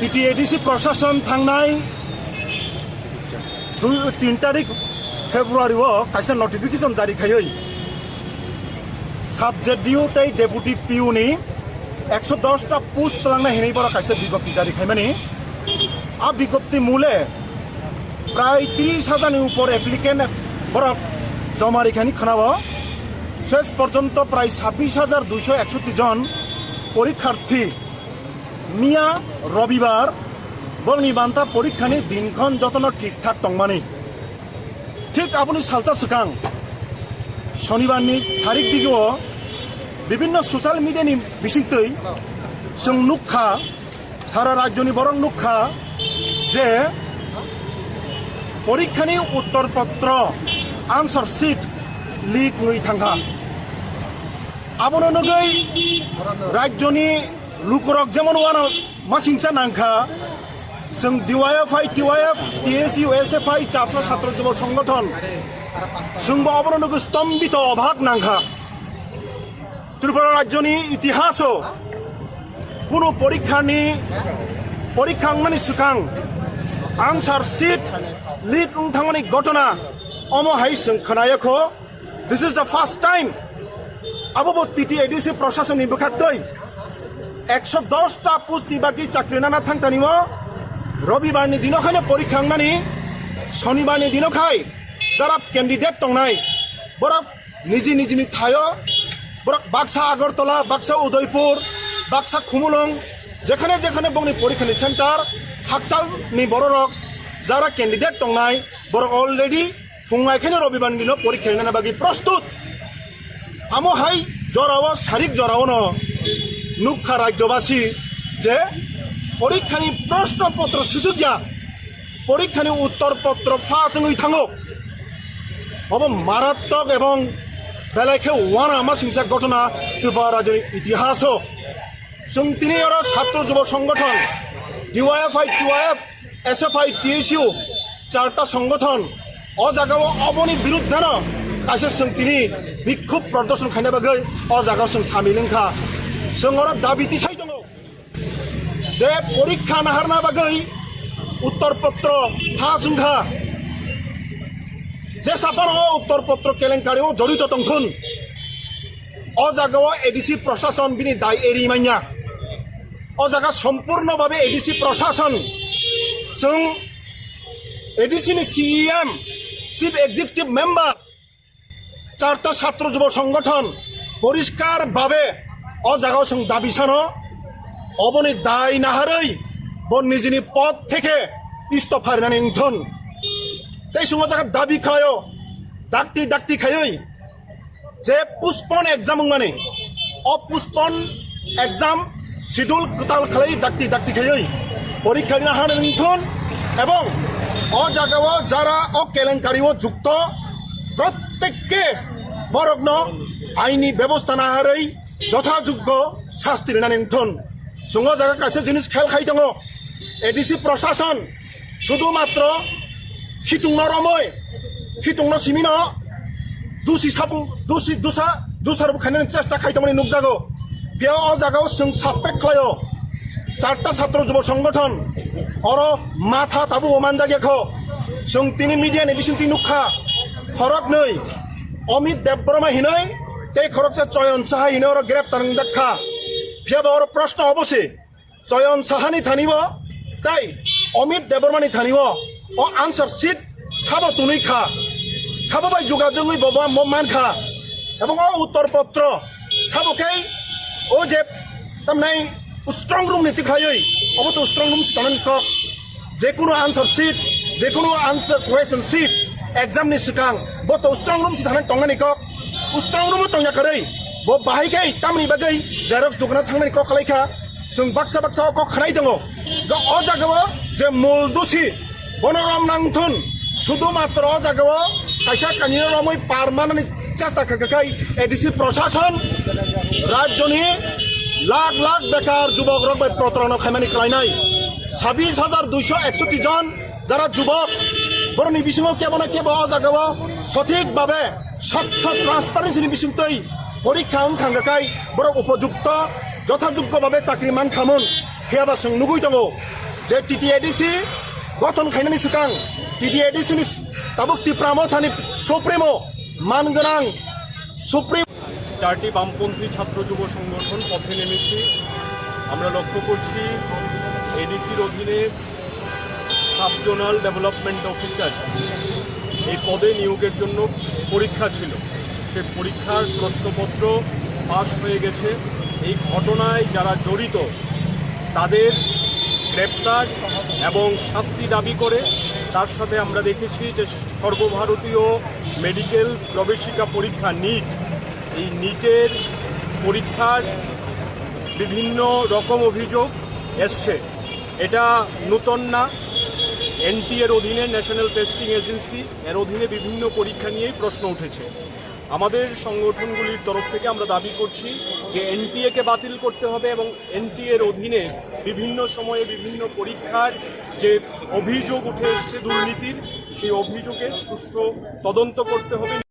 পিটিএডিসি প্রশাসন থাংনাই দুই, তিন তারিখ ফেব্রুয়ারি কাছে নোটিফিকেশন জারি খাই সাবজেডিও তাই ডেপুটি পিউনি একশো দশটা পোস্ট তালে হিনি পড়া কাছে বিজ্ঞপ্তি জারি খাই মানে আ বিজ্ঞপ্তি মূলে প্রায় ত্রিশ হাজারের উপর অ্যাপ্লিকেন্ট বরফ জমা রেখানি খানাব। শেষ পর্যন্ত প্রায় ছাব্বিশ হাজার দুইশো একষট্টি জন পরীক্ষার্থী মিয়া রবিবার বংনিবান্তা পরীক্ষানি দিনক্ষণ যতন ঠিকঠাক টংমানি ঠিক আপনি সালচা সুকাং শনিবার নি চারিক দিকেও বিভিন্ন সোশ্যাল মিডিয়া নি বিশিতই সং নুখা সারা রাজ্যনি বরং নুখা যে পরীক্ষানি উত্তরপত্র আনসার সিট লিক নুই থাঙ্গা আবননগৈ রাজ্যনি লুকরক যেমন ওয়ান মাসিংসা নাংখা जों DYFI TYF TSU SFI ছাত্র ছাত্র যুব সংগঠন जोंबो আবনো নগৈ স্তম্ভিত অভাগ নাংখা ত্রিপুরা রাজ্যনি ইতিহাসও কোনো পরীক্ষানি পরীক্ষাংমানি সুকাং আনসার সিট লিক थांमानि घटना अम हाई जों खोनायाखो this is the first time আবো টিটি এডিসি প্রশাসন নিবখাতই একশো দশটা পুষ্টি বাকি চাকরি নানা থাকতে নিব রবিবার নি দিনও খাইলে পরীক্ষা নানি শনিবার নি দিনও খাই যারা ক্যান্ডিডেট টংনাই বরক নিজি নিজিনি থায়। বরক বাক্সা আগরতলা বাক্সা উদয়পুর বাক্সা খুমুলং, যেখানে যেখানে বংনি পরীক্ষানি সেন্টার হাকসালনি বড়রক যারা ক্যান্ডিডেট টংনাই বরক অলরেডি ফুংমাইখানে রবিবার নিল পরীক্ষা নানা বাকি প্রস্তুত আমো হাই জ্বর শারীরিক জ্বর আওয়া નુખા રાજ્યવાસી જે পরীক্ষানি প্রশ্নপত্র শিশু সুযোগিয়া পরীক্ষানি উত্তরপত্র ফাঁস নই থাঙ্গ অব মারাত্মক এবং বেলাখে ওয়ান আমার হিংসা ঘটনা ত্রিপুরা রাজ্যের ইতিহাস সুন তিনি ওরা ছাত্র যুব সংগঠন, DYFI, TYF S F SFI, TSU, চারটা সংগঠন অজাগাব অবনি বিরুদ্ধে না তাই তিনি বিক্ষোভ প্রদর্শন খাইনে বাকে অজাগাব সামিলিংখা जों आरो दाबि दिसाय दङ যে পরীক্ষা নাহারনা বাগै উত্তরপত্র হা সুংখা যে সাপান উত্তরপত্র কেলেঙ্কারিও জড়িত দংথুন অ জাগাও এডিসি প্রশাসন বিনি দায় এরি মাইয়া অ জায়গা সম্পূর্ণভাবে এডিসি প্রশাসন जों এডিসিনি সিইএম চিফ এক্সিকিউটিভ মেম্বার চারটা ছাত্র যুব সংগঠন পরিষ্কারভাবে जों দাবি সানো, অবনি দায় নাহারৈ বন নিজেনি পদ থেকে ইস্তফা রিনানি নিথন তাই সঙ্গে জায়গা দাবি খায় ডাক্তি ডাক্তি খায়ই। যে পুষ্পন এক্সাম মানে অপুষ্পন এক্সাম শিডিউল গোটাল খালাই ডাক্তি ডাক্তি খায়ই। পরীক্ষা দিনা হার নিথন এবং অ জায়গাও যারা অ কেলেঙ্কারিও যুক্ত, প্রত্যেককে বরগ্ন আইনি ব্যবস্থা না হারই যথাযোগ্য শাস্তি নির্ধারণ সুঙ্গ জায়গা কাছে জিনিস খেল খাই দো এডিসি প্রশাসন শুধুমাত্র খিতুংন রময়, খিতুংন সিমিন, দুষি সাপু, দুষি দুসা দুসারবো খাইনাनै চেষ্টা খাইদोंमोन नुकजागौ बेयाव अ जागायाव जों सासपेक्ट खालायो চারটা ছাত্র যুব সংগঠন, অর মাথা তাবু ওমান জাগিয়াখ जों তিনি মিডিয়াनि बिसिंति नुखा फरक नै অমিত দেববর্মা হিনৈ তে খরকসে চয়ন সাহা হিনৈ অর গ্রেপ্তার জাখা ফিয়াবা অর প্রশ্ন অবশ্যই চয়ন সাহানি থানিব তাই অমিত দেববর্মানি থানিব অ আনসার সিট সাব তুনুই খা সাববাই যোগাযোগই বাবা মান খা এবং অ উত্তরপত্র সাবকাই ও যে তামনাই স্ট্রং রুম নীতি খায়ই অব তো স্ট্রং রুম সিটানান কক যে কোনো আনসার সিট যে কোনো আনসার কুয়েশন সিট এক্সাম नि सिगां ब तो स्ट्रं room सिथानानै ustawno mo tawnya karai bo bahai kai tamni bagai. Xerox dukna thangnai ko khalaikha जों बाक्सा बाक्सा अख खानाय दङ दा अ जागाबो जे मूल दोषी बनराम नांथन শুধুমাত্র জাগাব কাইসা কানির রমই পারমানেন্ট চেষ্টা খাকাই এডিসি প্রশাসন রাজ্যনি লাখ লাখ বেকার যুবক রক বাই প্রতারণা খাইমানি খাইনাই ছাব্বিশ হাজার দুইশো একষট্টি জন যারা যুবক বরং বিষ্ণু কেবল কেবল জাগাব সঠিকভাবে স্বচ্ছ ট্রান্সপারেন্সি বিষয়তই পরীক্ষা খাঙ্গাকাই বড় উপযুক্ত যথাযোগ্যভাবে চাকরি মান খামুন। হেয়াবা সং নুগুই দো যে টিটিএডিসি গঠন খাইনানি সুকাং টিটিএডিসিনি তাবুক্তি প্রামথানি সুপ্রিমো মান গোনাং। সুপ্রিম চারটি বামপন্থী ছাত্র যুব সংগঠন পথে নেমেছি। আমরা লক্ষ্য করছি এডিসির অধীনে সাব জোনাল ডেভেলপমেন্ট অফিসার এই পদে নিয়োগের জন্য পরীক্ষা ছিল। সে পরীক্ষার প্রশ্নপত্র পাশ হয়ে গেছে। এই ঘটনায় যারা জড়িত, তাদের গ্রেপ্তার এবং শাস্তি দাবি করে। তার সাথে আমরা দেখেছি যে সর্বভারতীয় মেডিকেল প্রবেশিকা পরীক্ষা নিট। এই নিটের পরীক্ষার বিভিন্ন রকম অভিযোগ এসছে। এটা নূতন না এনটি এর অধীনে ন্যাশনাল টেস্টিং এজেন্সি এর অধীনে বিভিন্ন পরীক্ষা নিয়েই প্রশ্ন উঠেছে। আমাদের সংগঠনগুলির তরফ থেকে আমরা দাবি করছি যে এনটিএকে বাতিল করতে হবে এবং এনটিএর এর অধীনে বিভিন্ন সময়ে বিভিন্ন পরীক্ষার যে অভিযোগ উঠে এসছে দুর্নীতির, সেই অভিযোগের সুষ্ঠু তদন্ত করতে হবে।